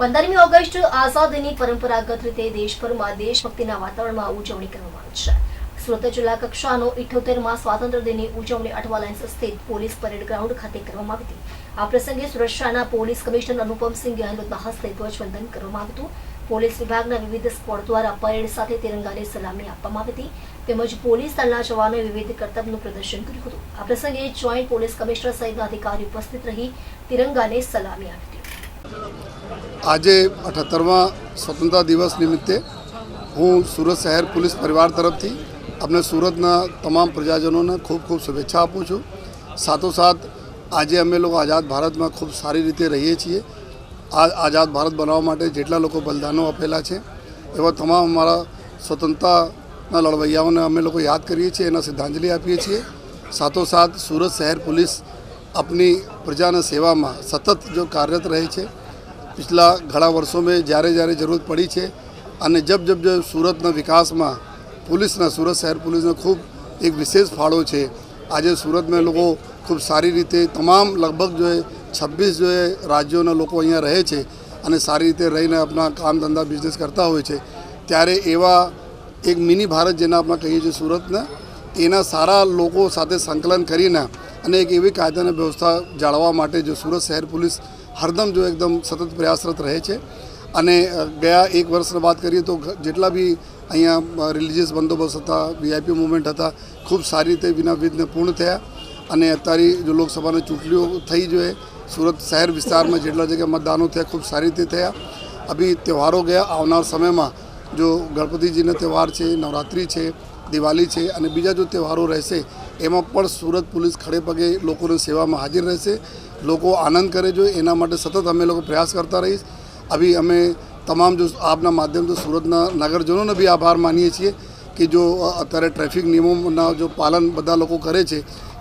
પંદરમી ઓગસ્ટ આઝાદીની પરંપરાગત રીતે દેશભરમાં દેશભક્તિના વાતાવરણમાં ઉજવણી કરવામાં આવી છે. સુરત જિલ્લા કક્ષાનો ઇઠોતેરમાં સ્વાતંત્ર્ય દિનની ઉજવણી અઠવા લાઇન્સ સ્થિત પોલીસ પરેડ ગ્રાઉન્ડ ખાતે કરવામાં આવી હતી. આ પ્રસંગે સુરક્ષાના પોલીસ કમિશનર અનુપમસિંહ ગેહલોતના હસ્તે ધ્વજવંદન કરવામાં આવ્યું પોલીસ વિભાગના વિવિધ સ્કોડ દ્વારા પરેડ સાથે તિરંગાને સલામી આપવામાં આવી હતી. તેમજ પોલીસ દળના જવાનોએ વિવિધ કર્તવ્યનું પ્રદર્શન કર્યું હતું. આ પ્રસંગે જોઈન્ટ પોલીસ કમિશનર સહિતના અધિકારી ઉપસ્થિત રહી તિરંગાને સલામી આપી આજે અઠ્ઠોતેરમા સ્વતંત્રતા દિવસ નિમિત્તે હું સુરત શહેર પોલીસ પરિવાર તરફથી આપણે સુરતના તમામ પ્રજાજનોને ખૂબ ખૂબ શુભેચ્છા આપું છું. સાથોસાથ, આજે અમે લોકો આઝાદ ભારતમાં ખૂબ સારી રીતે રહીએ છીએ. આ આઝાદ ભારત બનાવવા માટે જેટલા લોકો બલિદાનો આપેલા છે, એવા તમામ અમારા સ્વતંત્રતાના લડવૈયાઓને અમે લોકો યાદ કરીએ છીએ, એના શ્રદ્ધાંજલિ આપીએ છીએ. સાથોસાથ, સુરત શહેર પોલીસ આપની પ્રજાના સેવામાં સતત જો કાર્યરત રહે છે પિછલા ઘણા વર્ષો મેં જ્યારે જ્યારે જરૂરત પડી છે અને જબ જબ જબ સુરતના વિકાસમાં પોલીસના, સુરત શહેર પોલીસનો ખૂબ એક વિશેષ ફાળો છે. આજે સુરતમાં લોકો ખૂબ સારી રીતે તમામ લગભગ જો છવ્વીસ જો એ રાજ્યોના લોકો અહીંયા રહે છે અને સારી રીતે રહીને આપણા કામ ધંધા બિઝનેસ કરતા હોય છે. ત્યારે એવા એક મિની ભારત જેને આપણે કહીએ છીએ સુરતના, એના સારા લોકો સાથે સંકલન કરીને અને એક એવી કાયદાની વ્યવસ્થા જાળવવા માટે જો સુરત શહેર પોલીસ હરદમ જો એકદમ સતત પ્રયાસરત રહે છે. અને ગયા એક વર્ષની વાત કરીએ તો જેટલા બી અહીંયા રિલિજિયસ બંદોબસ્ત હતા વીઆઈપી મુવમેન્ટ હતા, ખૂબ સારી રીતે વિના વિઘ્ને પૂર્ણ થયા. અને અત્યારે જો લોકસભાની ચૂંટણીઓ થઈ જોઈએ, સુરત શહેર વિસ્તારમાં જેટલા જગ્યાએ મતદાનો થયા, ખૂબ સારી રીતે થયા. અભી તહેવારો ગયા, આવનાર સમયમાં જો ગણપતિજીનો તહેવાર છે, નવરાત્રિ છે દિવાળી છે અને બીજા જો તહેવારો રહેશે, એમાં પણ સુરત પોલીસ ખડે પગે લોકોની સેવામાં હાજર રહેશે. લોકો આનંદ કરે જો એના માટે સતત અમે લોકો પ્રયાસ કરતા રહીશ. અભી અમે તમામ જો આપના માધ્યમથી સુરતના નગરજનોને બી આભાર માનીએ છીએ કે જો અત્યારે ટ્રાફિક નિયમોના જો પાલન બધા લોકો કરે છે,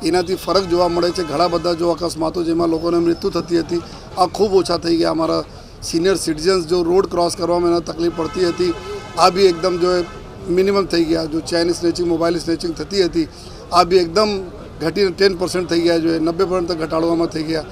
એનાથી ફરક જોવા મળે છે. ઘણા બધા જો અકસ્માતો જેમાં લોકોને મૃત્યુ થતી હતી, આ ખૂબ ઓછા થઈ ગયા. અમારા સિનિયર સિટીઝન્સ જો રોડ ક્રોસ કરવામાં એને તકલીફ પડતી હતી, આ બી એકદમ જો મિનિમમ થઈ ગયા. જો ચેન સ્નેચિંગ મોબાઈલ સ્નેચિંગ થતી હતી, આ બી એકદમ ઘટીને ટેન પર્સન્ટ થઈ ગયા જોઈએ નબ્બે પર્સન્ટ ઘટાડવામાં થઈ ગયા.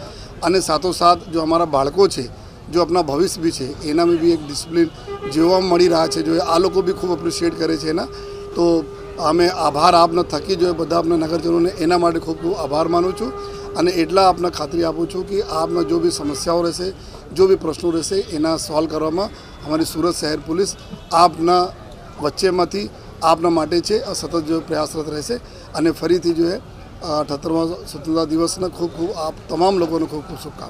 અને સાથોસાથ જો અમારા બાળકો છે, જો આપણા ભવિષ્ય બી છે એનામાં બી એક ડિસિપ્લિન જોવા મળી રહ્યા છે. જો આ લોકો બી ખૂબ એપ્રિશિએટ કરે છે એના. તો અમે આભાર આપના થકી જોઈએ બધા આપણા નગરજનોને એના માટે ખૂબ ખૂબ આભાર માનું છું. અને એટલા આપને ખાતરી આપું છું કે આપના જો બી સમસ્યાઓ રહેશે, જો બી પ્રશ્નો રહેશે, એના સોલ્વ કરવામાં અમારી સુરત શહેર પોલીસ આપના વચ્ચેમાંથી આપના માટે છે, આ સતત જો પ્રયાસરત રહેશે અને ફરીથી જો એ અઠ્ઠોતેરમા સ્વતંત્રતા દિવસના ખૂબ ખૂબ આપ તમામ લોકોને ખૂબ ખૂબ શુભકામના.